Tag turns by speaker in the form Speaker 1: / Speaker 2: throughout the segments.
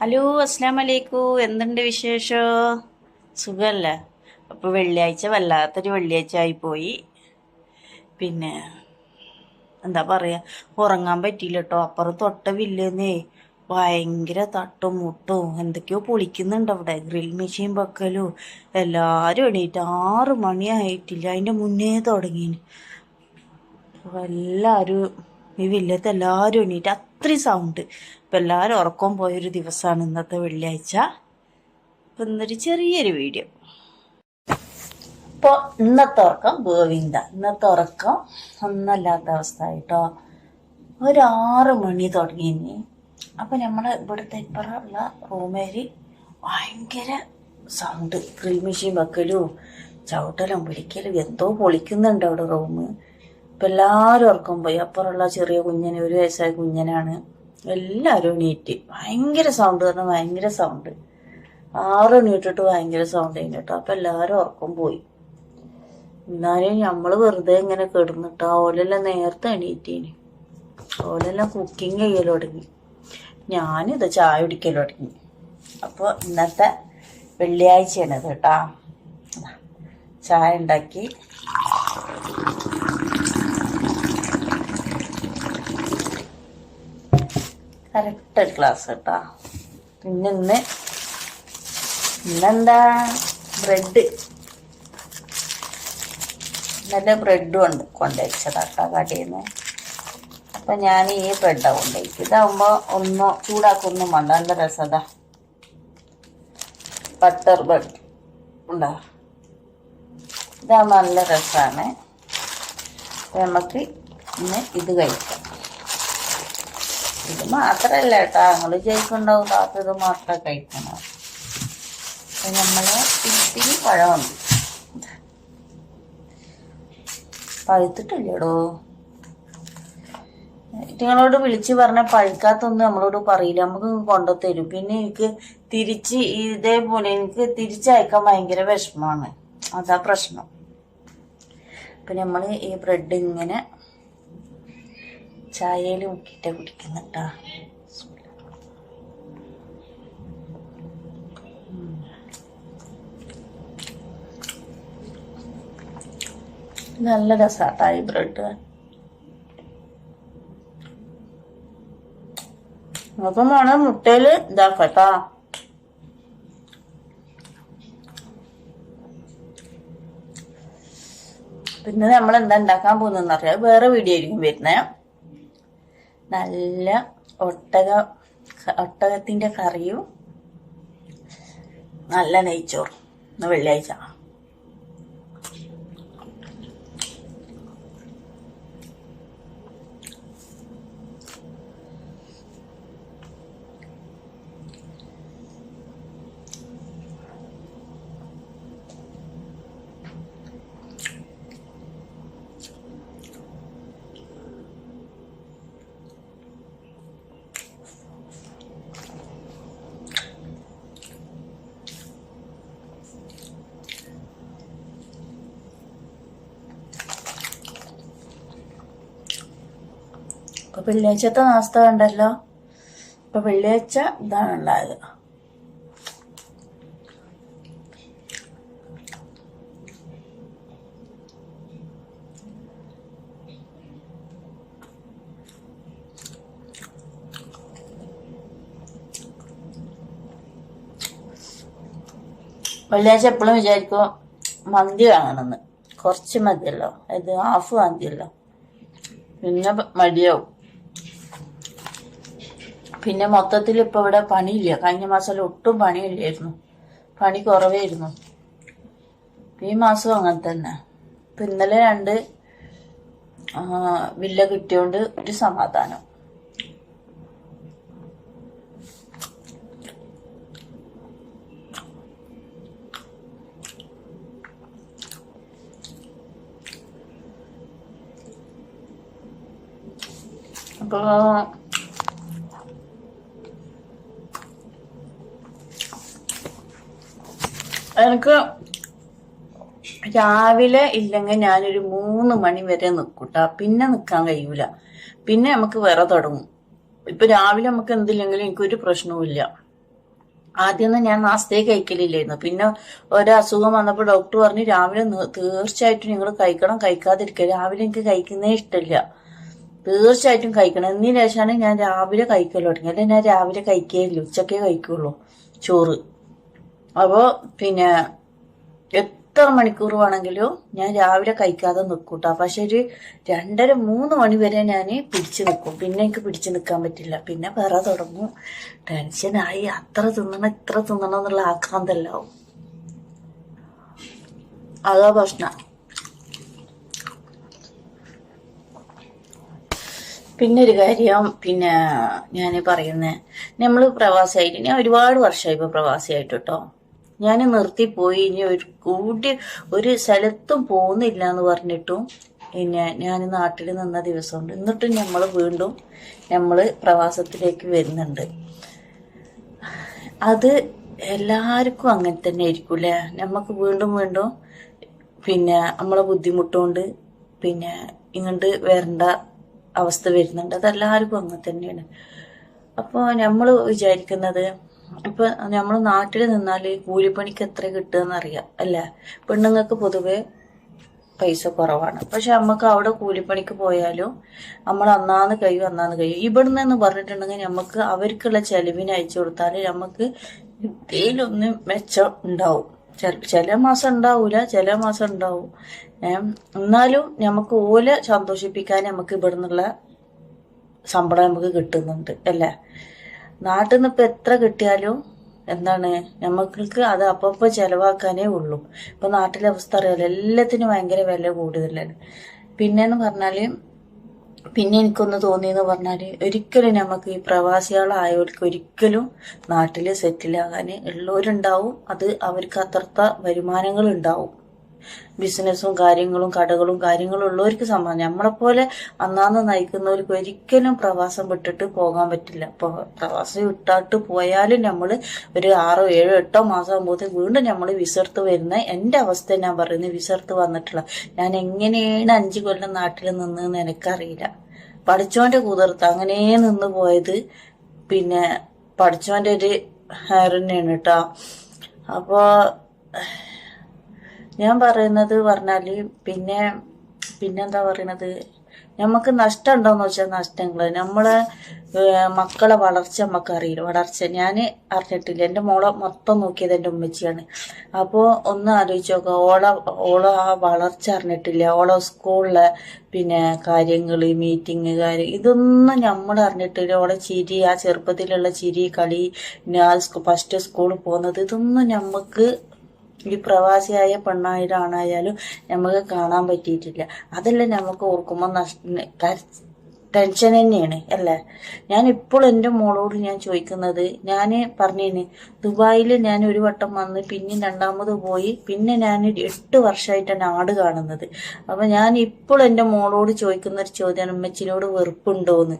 Speaker 1: Hello അസ്സാം വലൈക്കും എന്തുണ്ട് വിശേഷോ? സുഖമല്ലേ അപ്പോൾ വെള്ളിയാഴ്ച വല്ലാത്തൊരു വെള്ളിയാഴ്ച ആയിപ്പോയി പിന്നെ എന്താ പറയുക ഉറങ്ങാൻ പറ്റിയില്ല കേട്ടോ അപ്പുറം തൊട്ട വില്ലേന്നേ ഭയങ്കര തട്ടും മുട്ടും. എന്തൊക്കെയോ പൊളിക്കുന്നുണ്ട് അവിടെ. ഗ്രിൽ മെഷീൻ വെക്കലും എല്ലാവരും എണീറ്റ്. ആറ് മണിയായിട്ടില്ല. അതിന്റെ മുന്നേ തുടങ്ങി എല്ലാവരും ഈ വില്ലത്തെ എല്ലാവരും എണീറ്റ്. അത്രയും സൗണ്ട് ഇപ്പം എല്ലാവരും ഉറക്കം പോയൊരു ദിവസമാണ് ഇന്നത്തെ വെള്ളിയാഴ്ച. അപ്പം ഇന്നൊരു ചെറിയൊരു വീഡിയോ ഇപ്പോൾ ഇന്നത്തെ ഉറക്കം ഗോവിന്ദ. ഇന്നത്തെ ഉറക്കം ഒന്നല്ലാത്ത അവസ്ഥ കേട്ടോ. ഒരു മണി തുടങ്ങി അപ്പം നമ്മൾ ഇവിടുത്തെ ഇപ്പുറമുള്ള റൂമേരി ഭയങ്കര സൗണ്ട് ക്രീം മെഷീൻ വെക്കലും ചവിട്ടലും പിടിക്കലും എന്തോ പൊളിക്കുന്നുണ്ട് അവിടെ റൂം ഇപ്പം എല്ലാവരും ഉറക്കം പോയി. അപ്പുറമുള്ള ചെറിയ കുഞ്ഞന് ഒരു വയസ്സായ കുഞ്ഞനാണ്. എല്ലാവരും എണീറ്റ്. ഭയങ്കര സൗണ്ട് പറഞ്ഞാൽ ഭയങ്കര സൗണ്ട് ആറ് എണീറ്റിട്ട് ഭയങ്കര സൗണ്ട് കഴിഞ്ഞു കേട്ടോ. അപ്പം എല്ലാവരും ഉറക്കം പോയി. എന്നാലും നമ്മൾ വെറുതെ ഇങ്ങനെ കിടന്നിട്ട് ഓലെല്ലാം നേരത്തെ എണീറ്റീന്. ഓലെല്ലാം കുക്കിംഗ് ചെയ്യൽ തുടങ്ങി. ഞാനിത് ചായ കുടിക്കൽ തുടങ്ങി. അപ്പോൾ ഇന്നത്തെ വെള്ളിയാഴ്ചയാണ് കേട്ടോ. ചായ ഉണ്ടാക്കി. കറക്റ്റ് ഗ്ലാസ് കേട്ടോ. പിന്നെ ഇന്ന് ഇന്നെന്താ? ബ്രെഡ്. നല്ല ബ്രെഡും ഉണ്ട് കൊണ്ടുവച്ചതാട്ടോ കടയിൽ നിന്ന് അപ്പം ഞാൻ ഈ ബ്രെഡാണ് കൊണ്ടുപോയി ഇതാകുമ്പോൾ ഒന്നോ ചൂടാക്കൊന്നും വേണ്ട. നല്ല രസതാ. ബട്ടർ ബ്രെഡ് ഉണ്ടോ? ഇതാകുമ്പോൾ നല്ല രസമാണ് നമുക്ക് ഇന്ന് ഇത് കഴിക്കാം. ഇത് മാത്രല്ല കേട്ടോ. ഞങ്ങൾ ജയിക്കുണ്ടാവും താത്ത ഇത് മാത്രമേ കഴിക്കണം? അപ്പൊ നമ്മൾ ഇത്തിരി പഴമുണ്ട് പഴുത്തിട്ടില്ലേടോ. നിങ്ങളോട് വിളിച്ച് പറഞ്ഞ പഴുക്കാത്തൊന്നും നമ്മളോട് പറയില്ല. നമുക്ക് കൊണ്ടു തരും പിന്നെ എനിക്ക് തിരിച്ച് ഇതേപോലെ എനിക്ക് തിരിച്ചയക്കാൻ ഭയങ്കര വിഷമമാണ്. അതാ പ്രശ്നം. അപ്പൊ നമ്മൾ ഈ ബ്രെഡ് ഇങ്ങനെ ചായയിൽ മുക്കിയിട്ട് കുടിക്കുന്നുട്ടാ. നല്ല രസാട്ടാ ഈ ബ്രെഡ്. നമുക്ക് മോണ മുട്ടയിൽ ഇതാക്കട്ടാ. പിന്നെ നമ്മൾ എന്താ ഉണ്ടാക്കാൻ പോകുന്നതെന്ന് അറിയാം വേറെ വീഡിയോ ആയിരിക്കും വരുന്നത് നല്ല ഒട്ടക ഒട്ടകത്തിന്റെ കറിയും നല്ല നെയ്ച്ചോറും ഇന്ന് വെള്ളിയാഴ്ച. ഇപ്പൊ വെള്ളിയാഴ്ചത്തെ നാസ്ത ഉണ്ടല്ലോ ഇപ്പൊ വെള്ളിയാഴ്ച ഇതാണ് ഉണ്ടായത് വെള്ളിയാഴ്ച എപ്പോഴും വിചാരിക്കും മന്തി വാങ്ങണമെന്ന് കുറച്ച് മതിയല്ലോ. ഇത് ഹാഫ് മതിയല്ലോ. പിന്നെ മടിയാവും. പിന്നെ മൊത്തത്തിൽ ഇപ്പൊ ഇവിടെ പണിയില്ല. കഴിഞ്ഞ മാസം ഒട്ടും പണിയില്ലായിരുന്നു. പണി കുറവായിരുന്നു. ഈ മാസം അങ്ങനെ തന്നെ. ഇപ്പൊ ഇന്നലെ രണ്ട് വില്ല കിട്ടിയോണ്ട് ഒരു സമാധാനം. അപ്പൊ എനിക്ക് രാവിലെ ഇല്ലെങ്കിൽ ഞാനൊരു മൂന്ന് മണി വരെ നിൽക്കൂട്ടാ പിന്നെ നിൽക്കാൻ കഴിയൂല. പിന്നെ നമുക്ക് വേറെ തുടങ്ങും. ഇപ്പൊ രാവിലെ നമുക്ക് എന്തില്ലെങ്കിലും എനിക്കൊരു പ്രശ്നവുമില്ല ആദ്യമൊന്നും ഞാൻ നാസ്തേ കഴിക്കലില്ലായിരുന്നു. പിന്നെ ഒരസുഖം വന്നപ്പോൾ ഡോക്ടർ പറഞ്ഞു രാവിലെ തീർച്ചയായിട്ടും നിങ്ങൾ കഴിക്കണം. കഴിക്കാതിരിക്കുക രാവിലെ എനിക്ക് കഴിക്കുന്നേ ഇഷ്ടമില്ല തീർച്ചയായിട്ടും കഴിക്കണം. എന്നീ ശേഷമാണ് ഞാൻ രാവിലെ കഴിക്കൽ തുടങ്ങി അല്ലെ? ഞാൻ രാവിലെ കഴിക്കേ ഉച്ചക്കേ കഴിക്കുള്ളൂ. ചോറ്. അപ്പോൾ പിന്നെ എത്ര മണിക്കൂർ വേണമെങ്കിലും ഞാൻ രാവിലെ കഴിക്കാതെ നിൽക്കൂട്ടോ പക്ഷെ ഒരു രണ്ടര മൂന്ന് മണി വരെ ഞാൻ പിടിച്ചു നിൽക്കും പിന്നെ എനിക്ക് പിടിച്ചു നിൽക്കാൻ പറ്റില്ല. പിന്നെ വേറെ തുടങ്ങും. ടെൻഷനായി അത്ര തിന്നണം ഇത്ര തിന്നണം എന്നുള്ള ആക്രാന്തല്ലാവും അതാ പ്രശ്ന. പിന്നെ ഒരു കാര്യം പിന്നെ ഞാൻ പറയുന്നത് നമ്മൾ പ്രവാസിയായിട്ട് ഞാൻ ഒരുപാട് വർഷമായി ഇപ്പോൾ പ്രവാസിയായിട്ട് കേട്ടോ. ഞാൻ നിർത്തിപ്പോയി ഇനി ഒരു കൂടി ഒരു സ്ഥലത്തും പോകുന്നില്ല എന്ന് പറഞ്ഞിട്ടും പിന്നെ ഞാൻ നാട്ടിൽ നിന്ന ദിവസമുണ്ട്. എന്നിട്ടും നമ്മൾ വീണ്ടും നമ്മൾ പ്രവാസത്തിലേക്ക് വരുന്നുണ്ട്. അത് എല്ലാവർക്കും അങ്ങനെ തന്നെ ആയിരിക്കും അല്ലേ നമുക്ക് വീണ്ടും വീണ്ടും പിന്നെ നമ്മളെ ബുദ്ധിമുട്ടുകൊണ്ട് പിന്നെ ഇങ്ങോട്ട് വരേണ്ട അവസ്ഥ വരുന്നുണ്ട്. അതെല്ലാവർക്കും അങ്ങനെ തന്നെയാണ്. അപ്പോൾ നമ്മൾ വിചാരിക്കുന്നത് ഇപ്പൊ നമ്മൾ നാട്ടിൽ നിന്നാൽ കൂലിപ്പണിക്ക് എത്ര കിട്ടുമെന്ന് അറിയാം അല്ലേ? പെണ്ണുങ്ങൾക്ക് പൊതുവെ പൈസ കുറവാണ്. പക്ഷെ നമുക്ക് അവിടെ കൂലിപ്പണിക്ക് പോയാലും നമ്മൾ അന്നാന്ന് കഴിയും അന്നാന്ന് കഴിയും. ഇവിടുന്ന് എന്ന് പറഞ്ഞിട്ടുണ്ടെങ്കിൽ നമുക്ക് അവർക്കുള്ള ചെലവിന് അയച്ചു കൊടുത്താൽ നമുക്ക് ഇതിലൊന്ന് മെച്ചം ഉണ്ടാവും. ചില മാസം ഉണ്ടാവൂല ചില മാസം ഉണ്ടാവും. എന്നാലും നമുക്ക് ഓല സന്തോഷിപ്പിക്കാൻ നമുക്ക് ഇവിടുന്നുള്ള ശമ്പളം നമുക്ക് കിട്ടുന്നുണ്ട് അല്ലേ? നാട്ടിൽ നിന്ന് ഇപ്പൊ എത്ര കിട്ടിയാലും എന്താണ് നമ്മൾക്ക് അത് അപ്പപ്പോ ചെലവാക്കാനേ ഉള്ളൂ. ഇപ്പൊ നാട്ടിലെ അവസ്ഥ അറിയാലോ എല്ലാത്തിനും ഭയങ്കര വില കൂടുതലാണ്. പിന്നെന്ന് പറഞ്ഞാൽ പിന്നെ എനിക്കൊന്ന് തോന്നിയെന്ന് പറഞ്ഞാൽ ഒരിക്കലും നമുക്ക് ഈ പ്രവാസികളായവർക്ക് ഒരിക്കലും നാട്ടിൽ സെറ്റിലാകാൻ ഉള്ളവരുണ്ടാവും. അത് അവർക്ക് അത്രത്ത വരുമാനങ്ങൾ ഉണ്ടാവും ബിസിനസ്സും കാര്യങ്ങളും കടകളും കാര്യങ്ങളും ഉള്ളവർക്ക് സമ്മതം നമ്മളെപ്പോലെ അന്നാന്ന് നയിക്കുന്നവർക്ക് ഒരിക്കലും പ്രവാസം വിട്ടിട്ട് പോകാൻ പറ്റില്ല. അപ്പൊ പ്രവാസം വിട്ടാട്ട് പോയാലും നമ്മൾ ഒരു ആറോ ഏഴോ എട്ടോ മാസം ആകുമ്പോൾ വീണ്ടും നമ്മൾ വിസർത്ത് വരുന്ന എന്റെ അവസ്ഥ ഞാൻ പറയുന്നത് വിസർത്ത് വന്നിട്ടുള്ള. ഞാൻ എങ്ങനെയാണ് അഞ്ചു കൊല്ലം നാട്ടിൽ നിന്നെന്ന് എനിക്കറിയില്ല. പഠിച്ചോന്റെ കുതിർത്ത് അങ്ങനെ നിന്ന് പോയത് പിന്നെ പഠിച്ചോന്റെ ഒരു ഹെയർ തന്നെയാണ് കേട്ടോ അപ്പോ ഞാൻ പറയുന്നത് പറഞ്ഞാൽ പിന്നെ പിന്നെന്താ പറയണത്? നമുക്ക് നഷ്ടം ഉണ്ടോന്ന് വെച്ചാൽ നഷ്ടങ്ങൾ. നമ്മളെ മക്കളെ വളർച്ച നമുക്ക് അറിയില്ല. വളർച്ച. ഞാൻ അറിഞ്ഞിട്ടില്ല. എന്റെ മോളെ മൊത്തം നോക്കിയത് എന്റെ ഉമ്മച്ചിയാണ്. അപ്പോൾ ഒന്ന് ആലോചിച്ച് നോക്കുക ഓളെ ഓളെ ആ വളർച്ച അറിഞ്ഞിട്ടില്ല. ഓളെ സ്കൂളിലെ പിന്നെ കാര്യങ്ങൾ മീറ്റിംഗ് കാര്യം ഇതൊന്നും നമ്മൾ അറിഞ്ഞിട്ടില്ല. ഓളെ ചിരി ആ ചെറുപ്പത്തിലുള്ള ചിരി കളി പിന്നെ ഫസ്റ്റ് സ്കൂളിൽ പോകുന്നത് ഇതൊന്നും നമുക്ക് ഈ പ്രവാസിയായ പെണ്ണായാലും ആണായാലും നമുക്ക് കാണാൻ പറ്റിയിട്ടില്ല. അതെല്ലാം നമുക്ക് ഓർക്കുമ്പോൾ ടെൻഷൻ തന്നെയാണ് അല്ലേ? ഞാൻ ഇപ്പോൾ എന്റെ മോളോട് ഞാൻ ചോദിക്കുന്നത് ഞാൻ പറഞ്ഞേന് ദുബായിൽ ഞാൻ ഒരു വട്ടം വന്ന് പിന്നെ രണ്ടാമത് പോയി പിന്നെ ഞാൻ എട്ട് വർഷമായിട്ട് നാട് കാണുന്നത്. അപ്പം ഞാൻ ഇപ്പോൾ എന്റെ മോളോട് ചോദിക്കുന്ന ഒരു ചോദ്യമാണ് വെറുപ്പുണ്ടോ വെറുപ്പുണ്ടോന്ന്?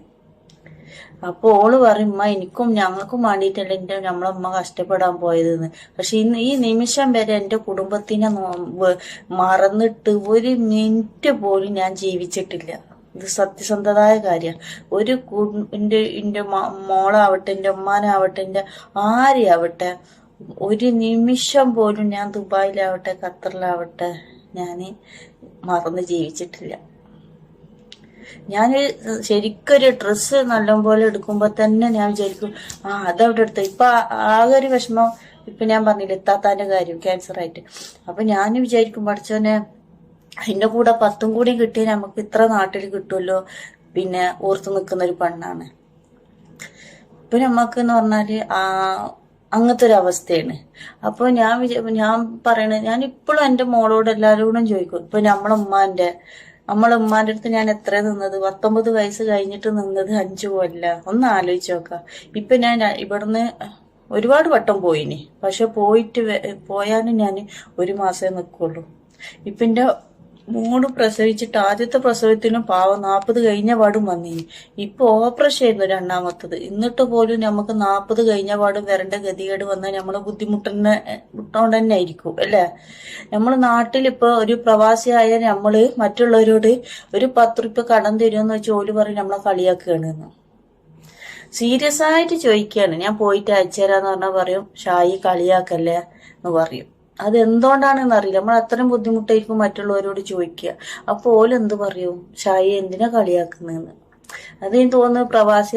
Speaker 1: അപ്പൊ ഓൾ പറയും ഉമ്മ എനിക്കും ഞങ്ങൾക്കും വേണ്ടിയിട്ടല്ല എന്റെ നമ്മളമ്മ കഷ്ടപ്പെടാൻ പോയതെന്ന്. പക്ഷെ ഇന്ന് ഈ നിമിഷം വരെ എന്റെ കുടുംബത്തിനെ മറന്നിട്ട് ഒരു മിനിറ്റ് പോലും ഞാൻ ജീവിച്ചിട്ടില്ല. ഇത് സത്യസന്ധതായ കാര്യമാണ് ഒരു എന്റെ എന്റെ മോളാവട്ടെ എന്റെ ഉമ്മാനാവട്ടെ എന്റെ ആരെയാവട്ടെ ഒരു നിമിഷം പോലും ഞാൻ ദുബായിലാവട്ടെ ഖത്തറിലാവട്ടെ ഞാൻ മറന്ന് ജീവിച്ചിട്ടില്ല. ഞാൻ ശരിക്കൊരു ഡ്രസ്സ് നല്ലപോലെ എടുക്കുമ്പോ തന്നെ ഞാൻ വിചാരിക്കും ആ അതവിടെ എടുത്ത. ഇപ്പൊ ആകെ ഒരു വിഷമം ഇപ്പൊ ഞാൻ പറഞ്ഞില്ല എത്താത്താന്റെ കാര്യം ക്യാൻസർ ആയിട്ട്. അപ്പൊ ഞാൻ വിചാരിക്കും പഠിച്ചോനെ അതിന്റെ കൂടെ പത്തും കൂടി കിട്ടിയാൽ നമുക്ക് ഇത്ര നാട്ടിൽ കിട്ടുമല്ലോ പിന്നെ ഓർത്ത് നിൽക്കുന്ന ഒരു പെണ്ണാണ്. ഇപ്പൊ നമ്മക്ക് എന്ന് പറഞ്ഞാൽ ആ അങ്ങനത്തെ ഒരു അവസ്ഥയാണ്. അപ്പൊ ഞാൻ വിചാ ഞാൻ പറയണത് ഞാൻ ഇപ്പോഴും എന്റെ മോളോട് എല്ലാവരോടും ചോദിക്കും ഇപ്പൊ നമ്മളെ ഉമ്മാന്റെ നമ്മളെ ഉമ്മാന്റെ അടുത്ത് ഞാൻ എത്ര നിന്നത്? പത്തൊമ്പത് വയസ്സ് കഴിഞ്ഞിട്ട് നിന്നത് അഞ്ചു കൊല്ല. ഒന്ന് ആലോചിച്ച് നോക്ക. ഇപ്പൊ ഞാൻ ഇവിടുന്ന് ഒരുപാട് വട്ടം പോയിനി. പക്ഷെ പോയിട്ട് പോയാലും ഞാൻ ഒരു മാസമേ നിൽക്കുള്ളൂ ഇപ്പൊ മൂന്ന് പ്രസവിച്ചിട്ട് ആദ്യത്തെ പ്രസവത്തിനും പാവം നാൽപ്പത് കഴിഞ്ഞ പാടും വന്നിനി ഇപ്പൊ ഓപ്പറേഷൻ ആയിരുന്നു രണ്ടാമത്തത്. എന്നിട്ട് പോലും നമുക്ക് നാൽപ്പത് കഴിഞ്ഞ പാടും വരേണ്ട ഗതികേട് വന്നാൽ നമ്മളെ ബുദ്ധിമുട്ടുന്ന മുട്ടോണ്ട് തന്നെ ആയിരിക്കും അല്ലേ? നമ്മൾ നാട്ടിലിപ്പോ ഒരു പ്രവാസിയായ നമ്മൾ മറ്റുള്ളവരോട് ഒരു പത്ത് റുപ്യ കടം തരുമെന്ന് വെച്ച് ഓൽ പറയും നമ്മളെ കളിയാക്കുകയാണ് സീരിയസ് ആയിട്ട് ചോദിക്കുകയാണ്. ഞാൻ പോയിട്ട് അയച്ചു തരാന്ന് പറഞ്ഞാൽ പറയും ഷായി കളിയാക്കല്ലേ? എന്ന് പറയും. അത് എന്തുകൊണ്ടാണെന്ന് അറിയില്ല നമ്മൾ അത്രയും ബുദ്ധിമുട്ടായിരിക്കും മറ്റുള്ളവരോട് ചോദിക്കുക. അപ്പോൾ ഓലെന്ത് പറയും? ഷായി എന്തിനാ കളിയാക്കുന്നതെന്ന് അത് എനിക്ക് തോന്നുന്നു പ്രവാസി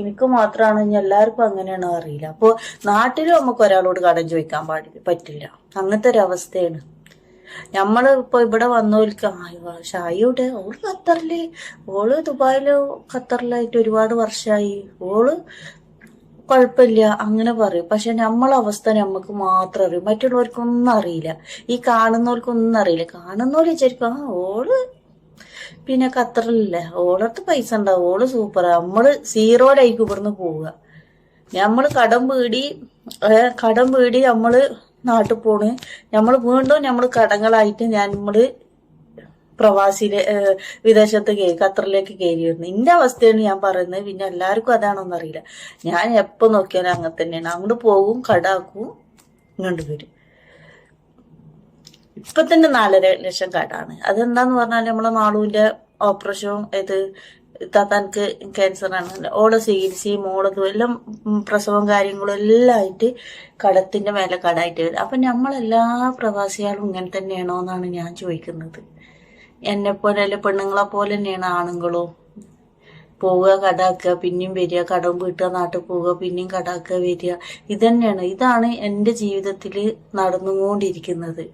Speaker 1: എനിക്ക് മാത്രമാണ് ഇനി എല്ലാവർക്കും അങ്ങനെയാണോ അറിയില്ല. അപ്പോൾ നാട്ടിലും നമുക്ക് ഒരാളോട് കടം ചോദിക്കാൻ പാടില്ല പറ്റില്ല. അങ്ങനത്തെ ഒരു അവസ്ഥയാണ്. നമ്മൾ ഇപ്പൊ ഇവിടെ വന്നോൽക്ക് ഷായിയുടെ ഓൾ ഖത്തറിൽ. ഓൾ ദുബായിലോ ഖത്തറിലായിട്ട് ഒരുപാട് വർഷമായി ഓൾ കുഴപ്പമില്ല. അങ്ങനെ പറയും. പക്ഷെ നമ്മളെ അവസ്ഥ നമുക്ക് മാത്രം അറിയും. മറ്റുള്ളവർക്കൊന്നും അറിയില്ല. ഈ കാണുന്നവർക്കൊന്നും അറിയില്ല. കാണുന്നവർ വിചാരിക്കും ആ ഓൾ പിന്നെ ഖത്തറിലല്ലേ? ഓളടുത്ത് പൈസ ഉണ്ടാവും ഓൾ സൂപ്പർ നമ്മൾ സീറോയിലേക്ക് ഇവിടുന്ന് പോവുക. നമ്മൾ കടം വീടി കടം വീടി നമ്മൾ നാട്ടിൽ പോണ്. നമ്മൾ വീണ്ടും നമ്മൾ കടങ്ങളായിട്ട് ഞാൻ നമ്മൾ പ്രവാസിയിലെ വിദേശത്ത് ഖത്തറിലേക്ക് കയറി വരുന്നത് ഇന്റെ അവസ്ഥയാണ് ഞാൻ പറയുന്നത്. പിന്നെ എല്ലാവർക്കും അതാണോന്ന് അറിയില്ല. ഞാൻ എപ്പോ നോക്കിയാലും അങ്ങനെ തന്നെയാണ്. അങ്ങോട്ട് പോകും കടാക്കും ഇങ്ങോട്ട് വരും. ഇപ്പൊ തന്നെ നാലര ലക്ഷം കടാണ്. അതെന്താന്ന് പറഞ്ഞാൽ നമ്മളെ മാളൂന്റെ ഓപ്പറേഷൻ ഇത് താത്താൻക്ക് ക്യാൻസർ ആണ്. ഓളെ ചികിത്സയും ഓളതും എല്ലാം പ്രസവം കാര്യങ്ങളും എല്ലാം ആയിട്ട് കടത്തിന്റെ മേലെ കടായിട്ട് വരും. അപ്പൊ നമ്മളെല്ലാ പ്രവാസികളും ഇങ്ങനെ തന്നെയാണോ എന്നാണ് ഞാൻ ചോദിക്കുന്നത്. എന്നെ പോലെ അല്ലെ പെണ്ണുങ്ങളെ പോലെ തന്നെയാണ് ആണുങ്ങളും. പോവുക കടാക്കുക പിന്നെയും വരിക കടം വീട്ടുക നാട്ടിൽ പോവുക പിന്നെയും കടാക്കുക വരിക. ഇതന്നെയാണ് ഇതാണ് എന്റെ ജീവിതത്തിൽ നടന്നുകൊണ്ടിരിക്കുന്നത്.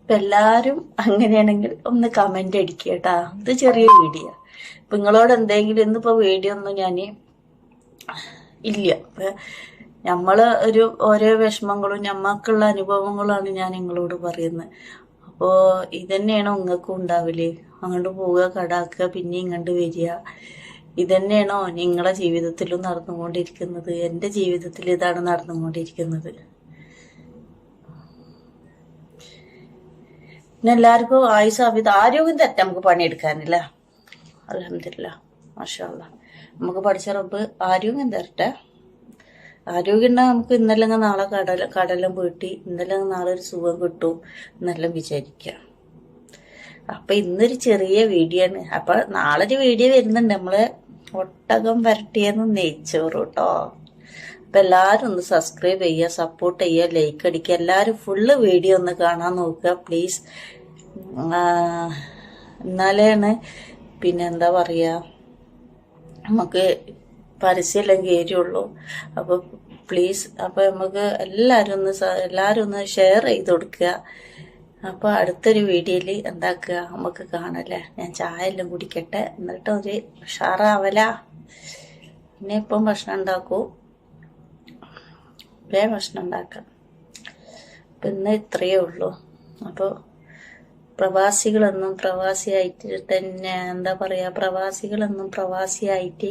Speaker 1: ഇപ്പം എല്ലാവരും അങ്ങനെയാണെങ്കിൽ ഒന്ന് കമന്റ് അടിക്കുക കേട്ടാ. ഇത് ചെറിയ വീഡിയോ ഇപ്പം നിങ്ങളോട് എന്തെങ്കിലും ഇന്നിപ്പോൾ വീഡിയോ ഒന്നും ഞാൻ ഇല്ല. നമ്മൾ ഒരു ഓരോ വിഷമങ്ങളും ഞമ്മക്കുള്ള അനുഭവങ്ങളാണ് ഞാൻ നിങ്ങളോട് പറയുന്നത്. അപ്പോ ഇതന്നെയാണോ നിങ്ങൾക്കും ഉണ്ടാവൽ? അങ്ങോട്ട് പോവുക കടാക്കുക പിന്നെ ഇങ്ങോട്ട് വരിക. ഇതന്നെയാണോ നിങ്ങളെ ജീവിതത്തിലും നടന്നുകൊണ്ടിരിക്കുന്നത്? എന്റെ ജീവിതത്തിൽ ഇതാണ് നടന്നുകൊണ്ടിരിക്കുന്നത്. പിന്നെ എല്ലാവർക്കും ആയുസ് ആവിത ആരോഗ്യം തെറ്റ നമുക്ക് പണിയെടുക്കാനില്ല. അലഹമില്ല മാഷാല്ല നമുക്ക് പഠിച്ച റബ്ബ് ആരോഗ്യം തരട്ടെ. ആരോഗ്യം ഉണ്ടെങ്കിൽ നമുക്ക് ഇന്നല്ലെങ്കിൽ നാളെ കടല കടലം വീട്ടി ഇന്നല്ലെങ്കിൽ നാളെ ഒരു സുഖം കിട്ടും എന്നെല്ലാം വിചാരിക്കാം അപ്പൊ ഇന്നൊരു ചെറിയ വീഡിയോ ആണ്. അപ്പൊ നാളെ ഒരു വീഡിയോ വരുന്നുണ്ട്. നമ്മൾ ഒട്ടകം വരട്ടിയെന്ന് നെയ്ച്ചോറ് കേട്ടോ അപ്പൊ എല്ലാരും ഒന്ന് സബ്സ്ക്രൈബ് ചെയ്യുക സപ്പോർട്ട് ചെയ്യുക ലൈക്ക് അടിക്കുക. എല്ലാരും ഫുള്ള് വീഡിയോ ഒന്ന് കാണാൻ നോക്കുക പ്ലീസ് എന്നാലാണ് പിന്നെ എന്താ പറയാ? നമുക്ക് പരസ്യമെല്ലാം കയറിയുള്ളൂ അപ്പൊ പ്ലീസ് അപ്പൊ നമുക്ക് എല്ലാരും ഒന്ന് എല്ലാരും ഒന്ന് ഷെയർ ചെയ്ത് കൊടുക്കുക. അപ്പൊ അടുത്തൊരു വീഡിയോയിൽ എന്താക്കുക നമുക്ക് കാണല്ലേ ഞാൻ ചായ എല്ലാം കുടിക്കട്ടെ. എന്നിട്ട് ഒരു ഉഷാറാവല. പിന്നെ ഇപ്പം ഭക്ഷണം ഉണ്ടാക്കൂ. വേ ഭക്ഷണം ഉണ്ടാക്കാം. അപ്പം ഇന്ന് ഇത്രയേ ഉള്ളൂ. അപ്പോൾ പ്രവാസികളൊന്നും പ്രവാസിയായിട്ട് തന്നെ എന്താ പറയുക പ്രവാസികളൊന്നും പ്രവാസിയായിട്ട്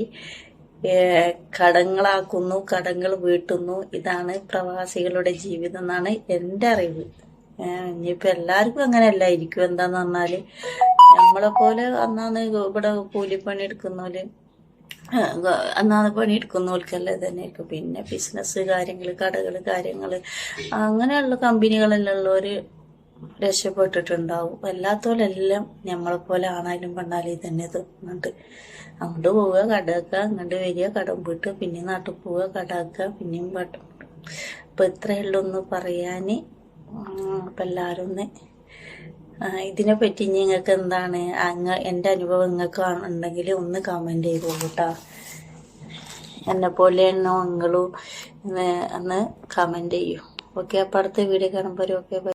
Speaker 1: കടങ്ങളാക്കുന്നു കടങ്ങൾ വീട്ടുന്നു. ഇതാണ് പ്രവാസികളുടെ ജീവിതം എന്നാണ് എന്റെ അറിവ്. ഇനിയിപ്പോൾ എല്ലാവർക്കും അങ്ങനെ അല്ലായിരിക്കും എന്താന്ന് പറഞ്ഞാൽ നമ്മളെ പോലെ അന്നാന്ന് ഇവിടെ കൂലിപ്പണി എടുക്കുന്നവര് അന്നാന്ന് പണി എടുക്കുന്നവർക്കല്ലേ തന്നെയായിരിക്കും പിന്നെ ബിസിനസ് കാര്യങ്ങൾ കടകൾ കാര്യങ്ങൾ അങ്ങനെയുള്ള കമ്പനികളിലുള്ളവർ രക്ഷപ്പെട്ടിട്ടുണ്ടാവും. അല്ലാത്തവരെല്ലാം ഞമ്മളെ പോലെ ആണായാലും പെണ്ണാലും തന്നെ തോന്നുന്നുണ്ട് അങ്ങോട്ട് പോവുക കടക്കുക അങ്ങോട്ട് വരിക കടം പോയിട്ട് പിന്നെ നാട്ടിൽ പോവുക കടാക്കുക പിന്നെയും പാട്ടും അപ്പൊ ഇത്രയേ ഉള്ളൂ ഒന്ന് പറയാന്. അപ്പൊ എല്ലാവരും ഒന്ന് ഇതിനെ പറ്റി നിങ്ങൾക്ക് എന്താണ് അങ്ങ് എന്റെ അനുഭവം നിങ്ങൾക്ക് ഉണ്ടെങ്കിൽ ഒന്ന് കമന്റ് ചെയ്തോളൂ കേട്ടോ എന്നെ പോലെയാണോ നിങ്ങളും ഒന്ന് കമന്റ് ചെയ്യൂ. ഓക്കെ അപ്പൊ അടുത്ത വീഡിയോ കാണുമ്പോൾ ഓക്കെ